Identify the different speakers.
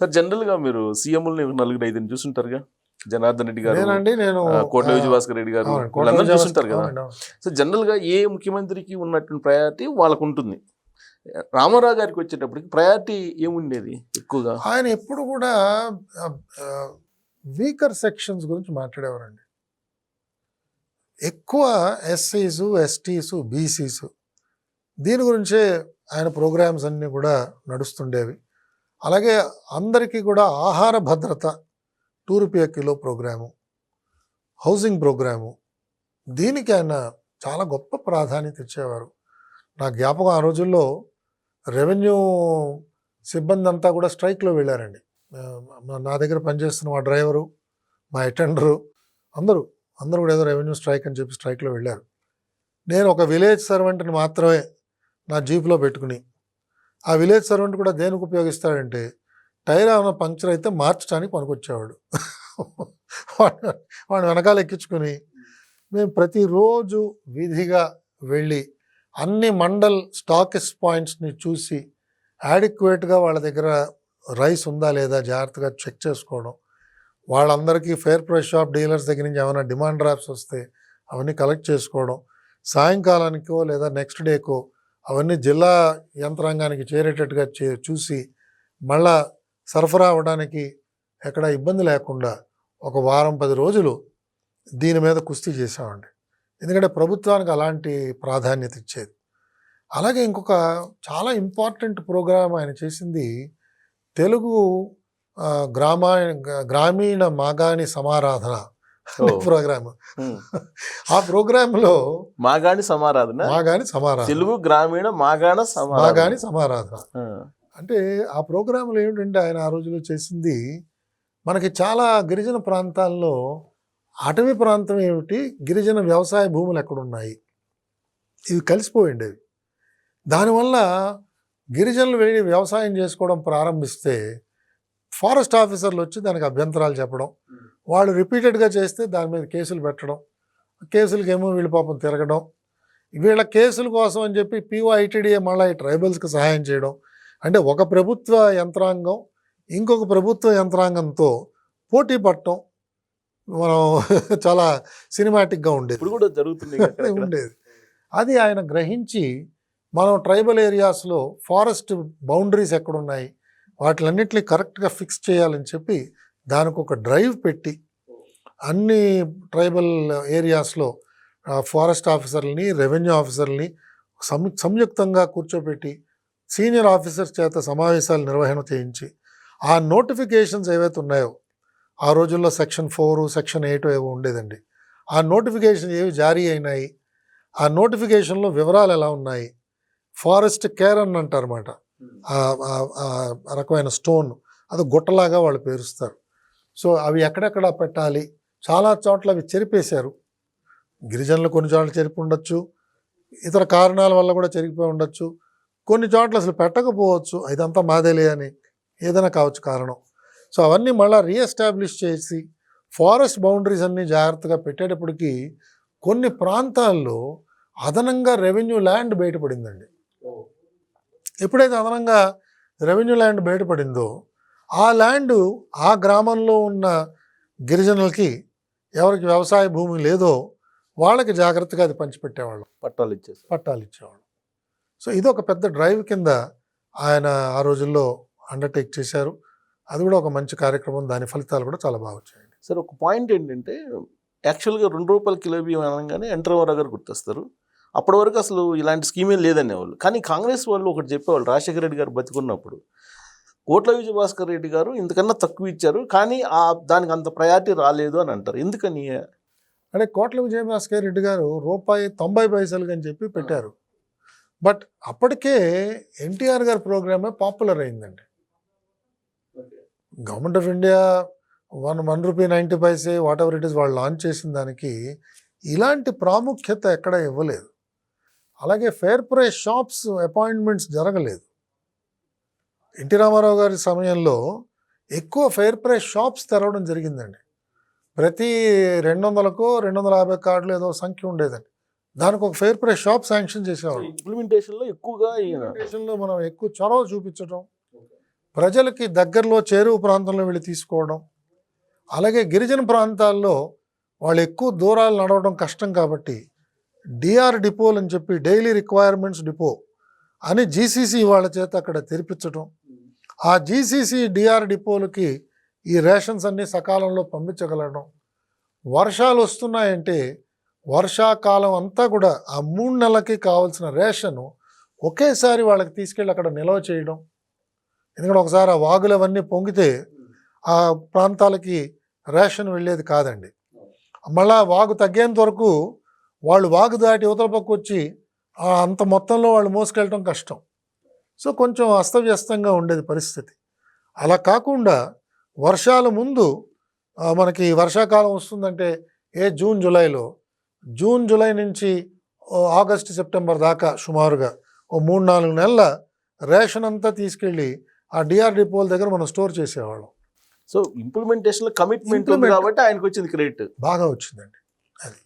Speaker 1: Sir జనరల్గా మీరు సీఎంలు నలుగురు ఐదు చూసుంటారుగా? జనార్దన్ రెడ్డి గారు
Speaker 2: నేనండి నేను
Speaker 1: కోట్ల విజయభాస్కర్ రెడ్డి గారు వీళ్ళందరూ
Speaker 2: విజయభాస్కర్
Speaker 1: చూసుంటారు కదా. సో జనరల్గా ఏ ముఖ్యమంత్రికి ఉన్నటువంటి ప్రయారిటీ వాళ్ళకు ఉంటుంది రామారావు గారికి వచ్చేటప్పటికి ప్రయారిటీ ఏముండేది ఎక్కువగా?
Speaker 2: ఆయన ఎప్పుడు కూడా వీకర్ సెక్షన్స్ గురించి మాట్లాడేవారండి. ఎక్కువ ఎస్సీస్ ఎస్టీస్ బీసీస్ దీని గురించే ఆయన ప్రోగ్రామ్స్ అన్నీ కూడా నడుస్తుండేవి. అలాగే అందరికీ కూడా ఆహార భద్రత two rupee kilo programme housing programme దీనికి ఆయన చాలా గొప్ప ప్రాధాన్యత ఇచ్చేవారు. నా జ్ఞాపకం ఆ రోజుల్లో రెవెన్యూ సిబ్బంది అంతా కూడా స్ట్రైక్లో వెళ్ళారండి. నా దగ్గర పనిచేస్తున్న మా డ్రైవరు మా అటెండరు అందరూ అందరూ కూడా ఏదో రెవెన్యూ స్ట్రైక్ అని చెప్పి స్ట్రైక్లో వెళ్ళారు. నేను ఒక విలేజ్ సర్వెంట్ని మాత్రమే నా జీప్లో పెట్టుకుని ఆ విలేజ్ సర్వెంట్ కూడా దేనికి ఉపయోగిస్తాడంటే టైర్ ఏమైనా పంక్చర్ అయితే మార్చడానికి పనికొచ్చేవాడు. వాడు వాడు వెనకాల ఎక్కించుకుని మేము ప్రతిరోజు విధిగా వెళ్ళి అన్ని మండల్ స్టాకిస్ పాయింట్స్ని చూసి యాడిక్వేట్గా వాళ్ళ దగ్గర రైస్ ఉందా లేదా జాగ్రత్తగా చెక్ చేసుకోవడం. వాళ్ళందరికీ ఫేర్ ప్రైస్ షాప్ డీలర్స్ దగ్గర నుంచి ఏమైనా డిమాండ్ డ్రాప్స్ వస్తే అవన్నీ కలెక్ట్ చేసుకోవడం. సాయంకాలానికో లేదా నెక్స్ట్ డేకో అవన్నీ జిల్లా యంత్రాంగానికి చేరేటట్టుగా చే చూసి మళ్ళా సరఫరా అవ్వడానికి ఎక్కడ ఇబ్బంది లేకుండా ఒక వారం పది రోజులు దీని మీద కుస్తీ చేసామండి ఎందుకంటే ప్రభుత్వానికి అలాంటి ప్రాధాన్యత ఇచ్చేది. అలాగే ఇంకొక చాలా ఇంపార్టెంట్ ప్రోగ్రామ్ ఆయన చేసింది తెలుగు గ్రామా గ్రామీణ మాగాణి సమారాధన. ప్రోగ్రామ్. ఆ ప్రోగ్రాంలో
Speaker 1: మాగాణి సమారాధన?
Speaker 2: మాగాణి సమారాధన.
Speaker 1: తెలుగు గ్రామీణ మాగాణ
Speaker 2: మాగాణి సమారాధన. అంటే ఆ ప్రోగ్రాంలో ఏమిటంటే ఆయన ఆ రోజుల్లో చేసింది మనకి చాలా గిరిజన ప్రాంతాల్లో అటవీ ప్రాంతం ఏమిటి గిరిజన వ్యవసాయ భూములు ఎక్కడున్నాయి? ఇవి కలిసిపోయిండేవి దానివల్ల గిరిజనులు వెళ్ళి వ్యవసాయం చేసుకోవడం ప్రారంభిస్తే ఫారెస్ట్ ఆఫీసర్లు వచ్చి దానికి అభ్యంతరాలు చెప్పడం వాళ్ళు రిపీటెడ్గా చేస్తే దాని మీద కేసులు పెట్టడం కేసులకి ఏమో వీళ్ళు పాపం తిరగడం. వీళ్ళ కేసుల కోసం అని చెప్పి పిఓ ఐటీడీఏ మళ్ళీ ఈ ట్రైబల్స్కి సహాయం చేయడం. అంటే ఒక ప్రభుత్వ యంత్రాంగం ఇంకొక ప్రభుత్వ యంత్రాంగంతో పోటీ పడటం మనం చాలా సినిమాటిక్గా ఉండేది.
Speaker 1: ఇప్పుడు కూడా జరుగుతుంది.
Speaker 2: ఉండేది. అది ఆయన గ్రహించి మనం ట్రైబల్ ఏరియాస్లో ఫారెస్ట్ బౌండరీస్ ఎక్కడున్నాయి వాటిలన్నింటినీ కరెక్ట్గా ఫిక్స్ చేయాలని చెప్పి దానికి ఒక డ్రైవ్ పెట్టి అన్ని ట్రైబల్ ఏరియాస్లో ఫారెస్ట్ ఆఫీసర్లని రెవెన్యూ ఆఫీసర్లని సం సంయుక్తంగా కూర్చోబెట్టి సీనియర్ ఆఫీసర్స్ చేత సమావేశాలు నిర్వహణ చేయించి ఆ నోటిఫికేషన్స్ ఏవైతే ఉన్నాయో ఆ రోజుల్లో సెక్షన్ ఫోర్ సెక్షన్ ఎయిట్ ఏవో ఉండేదండి. ఆ నోటిఫికేషన్ ఏవి జారీ అయినాయి ఆ నోటిఫికేషన్లో వివరాలు ఎలా ఉన్నాయి ఫారెస్ట్ కేర్ అని అంటారన్నమాట. ఆ రకమైన స్టోన్ అది గుట్టలాగా వాళ్ళు పేరుస్తారు. సో అవి ఎక్కడెక్కడ పెట్టాలి? చాలా చోట్ల అవి చెరిపేశారు. గిరిజనులు కొన్ని చోట్ల చెరిపి ఉండొచ్చు. ఇతర కారణాల వల్ల కూడా చెరిగిపోయి ఉండొచ్చు. కొన్ని చోట్ల అసలు పెట్టకపోవచ్చు. ఇదంతా మాదేలే అని ఏదైనా కావచ్చు కారణం. సో అవన్నీ మళ్ళీ రీఎస్టాబ్లిష్ చేసి ఫారెస్ట్ బౌండరీస్ అన్నీ జాగ్రత్తగా పెట్టేటప్పటికి కొన్ని ప్రాంతాల్లో అదనంగా రెవెన్యూ ల్యాండ్ బయటపడిందండి. ఎప్పుడైతే అదనంగా రెవెన్యూ ల్యాండ్ బయటపడిందో ఆ ల్యాండ్ ఆ గ్రామంలో ఉన్న గిరిజనులకి ఎవరికి వ్యవసాయ భూమి లేదో వాళ్ళకి జాగ్రత్తగా అది పంచిపెట్టేవాళ్ళం.
Speaker 1: పట్టాలు ఇచ్చేసి
Speaker 2: పట్టాలు ఇచ్చేవాళ్ళం. సో ఇది ఒక పెద్ద డ్రైవ్ కింద ఆయన ఆ రోజుల్లో అండర్టేక్ చేశారు. అది కూడా ఒక మంచి కార్యక్రమం. దాని ఫలితాలు కూడా చాలా బాగా వచ్చాయండి.
Speaker 1: సార్ ఒక పాయింట్ ఏంటంటే యాక్చువల్గా రెండు రూపాయల కిలో బియ్యం అనగానే ఎన్టీఆర్ గారు గుర్తొస్తారు. అప్పటి వరకు అసలు ఇలాంటి స్కీమే లేదనేవాళ్ళు. కానీ కాంగ్రెస్ వాళ్ళు ఒకటి చెప్పేవాళ్ళు రాజశేఖర రెడ్డి గారు బతికున్నప్పుడు. కోట్ల విజయభాస్కర్ రెడ్డి గారు ఇంతకన్నా తక్కువ ఇచ్చారు కానీ ఆ దానికి అంత ప్రయారిటీ రాలేదు అని అంటారు. ఎందుకని?
Speaker 2: అంటే కోట్ల విజయభాస్కర్ రెడ్డి గారు రూపాయి తొంభై పైసలు అని చెప్పి పెట్టారు. బట్ అప్పటికే ఎన్టీఆర్ గారి ప్రోగ్రామే పాపులర్ అయిందండి. Government of India one one rupee ninety paise whatever it is వాళ్ళు లాంచ్ చేసిన దానికి ఇలాంటి ప్రాముఖ్యత ఎక్కడ ఇవ్వలేదు. అలాగే ఫేర్ ప్రైస్ షాప్స్ అపాయింట్మెంట్స్ జరగలేదు. ఎన్టీ రామారావు గారి సమయంలో ఎక్కువ ఫేర్ ప్రైస్ షాప్స్ తెరవడం జరిగిందండి. ప్రతి రెండు వందలకు రెండు వందల యాభై కార్డులు ఏదో సంఖ్య ఉండేదండి. దానికి ఒక ఫేర్ ప్రైస్ షాప్ శాంక్షన్ చేసేవాళ్ళు.
Speaker 1: ఇంప్లిమెంటేషన్లో ఎక్కువగా
Speaker 2: దేశంలో మనం ఎక్కువ చొరవ చూపించడం ప్రజలకి దగ్గరలో చేరువ ప్రాంతంలో వెళ్ళి తీసుకోవడం అలాగే గిరిజన ప్రాంతాల్లో వాళ్ళు ఎక్కువ దూరాలు నడవడం కష్టం కాబట్టి డిఆర్ డిపోలు అని చెప్పి డైలీ రిక్వైర్మెంట్స్ డిపో అని జీసీసీ వాళ్ళ చేత అక్కడ తెరిపించడం ఆ జీసీసీ డిఆర్ డిపోలకి ఈ రేషన్స్ అన్ని సకాలంలో పంపించగలగడం వర్షాలు వస్తున్నాయంటే వర్షాకాలం అంతా కూడా ఆ మూడు నెలలకి కావాల్సిన రేషను ఒకేసారి వాళ్ళకి తీసుకెళ్ళి అక్కడ నిల్వ చేయడం. ఎందుకంటే ఒకసారి ఆ వాగులు అవన్నీ పొంగితే ఆ ప్రాంతాలకి రేషన్ వెళ్ళేది కాదండి. మళ్ళా వాగు తగ్గేంత వరకు వాళ్ళు వాగు దాటి యువతల పక్క వచ్చి అంత మొత్తంలో వాళ్ళు మోసుకెళ్ళటం కష్టం. సో కొంచెం అస్తవ్యస్తంగా ఉండేది పరిస్థితి. అలా కాకుండా వర్షాల ముందు మనకి వర్షాకాలం వస్తుందంటే ఏ జూన్ జూలైలో జూన్ జూలై నుంచి ఆగస్టు సెప్టెంబర్ దాకా సుమారుగా ఓ మూడు నాలుగు నెలల రేషన్ అంతా తీసుకెళ్ళి ఆ డిఆర్ డిపోల దగ్గర మనం స్టోర్ చేసేవాళ్ళం.
Speaker 1: సో ఇంప్లిమెంటేషన్లో కమిట్మెంట్ కాబట్టి ఆయనకు వచ్చింది క్రెడిట్.
Speaker 2: బాగా వచ్చిందండి అది.